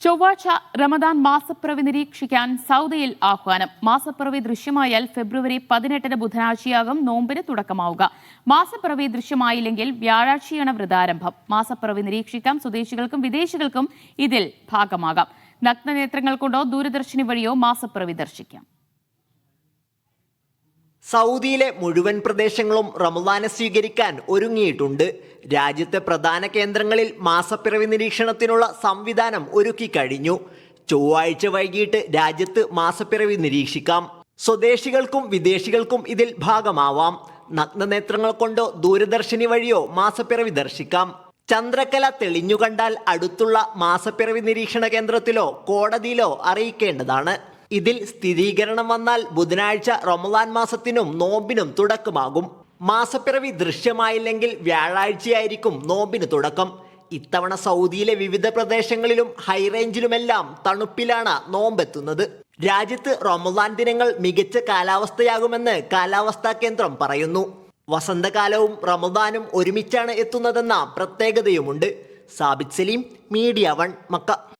ചൊവ്വാഴ്ച റമദാൻ മാസപ്പിറവി നിരീക്ഷിക്കാൻ സൗദിയിൽ ആഹ്വാനം. മാസപ്പിറവി ദൃശ്യമായാൽ ഫെബ്രുവരി പതിനെട്ടിന് ബുധനാഴ്ചയാകും നോമ്പിന് തുടക്കമാവുക. മാസപ്പിറവി ദൃശ്യമായില്ലെങ്കിൽ വ്യാഴാഴ്ചയാണ് വ്രതാരംഭം. മാസപ്പിറവി നിരീക്ഷിക്കാം. സ്വദേശികൾക്കും വിദേശികൾക്കും ഇതിൽ ഭാഗമാകാം. നഗ്നനേത്രങ്ങൾ കൊണ്ടോ ദൂരദർശിനി വഴിയോ മാസപ്പിറവി ദർശിക്കാം. സൗദിയിലെ മുഴുവൻ പ്രദേശങ്ങളും റമദാനെ സ്വീകരിക്കാൻ ഒരുങ്ങിയിട്ടുണ്ട്. രാജ്യത്തെ പ്രധാന കേന്ദ്രങ്ങളിൽ മാസപ്പിറവി നിരീക്ഷണത്തിനുള്ള സംവിധാനം ഒരുക്കി കഴിഞ്ഞു. ചൊവ്വാഴ്ച വൈകിട്ട് രാജ്യത്ത് മാസപ്പിറവി നിരീക്ഷിക്കാം. സ്വദേശികൾക്കും വിദേശികൾക്കും ഇതിൽ ഭാഗമാവാം. നഗ്നനേത്രങ്ങൾ കൊണ്ടോ ദൂരദർശിനി വഴിയോ മാസപ്പിറവി ദർശിക്കാം. ചന്ദ്രക്കല തെളിഞ്ഞു കണ്ടാൽ അടുത്തുള്ള മാസപ്പിറവി നിരീക്ഷണ കേന്ദ്രത്തിലോ കോടതിയിലോ അറിയിക്കേണ്ടതാണ്. ഇതിൽ സ്ഥിരീകരണം വന്നാൽ ബുധനാഴ്ച റമദാൻ മാസത്തിനും നോമ്പിനും തുടക്കമാകും. മാസപ്പിറവി ദൃശ്യമായില്ലെങ്കിൽ വ്യാഴാഴ്ചയായിരിക്കും നോമ്പിന് തുടക്കം. ഇത്തവണ സൗദിയിലെ വിവിധ പ്രദേശങ്ങളിലും ഹൈറേഞ്ചിലുമെല്ലാം തണുപ്പിലാണ് നോമ്പെത്തുന്നത്. രാജ്യത്ത് റമദാൻ ദിനങ്ങൾ മികച്ച കാലാവസ്ഥയാകുമെന്ന് കാലാവസ്ഥാ കേന്ദ്രം പറയുന്നു. വസന്തകാലവും റമദാനും ഒരുമിച്ചാണ് എത്തുന്നതെന്ന പ്രത്യേകതയുമുണ്ട്. Sabith Saleem media one Makkah.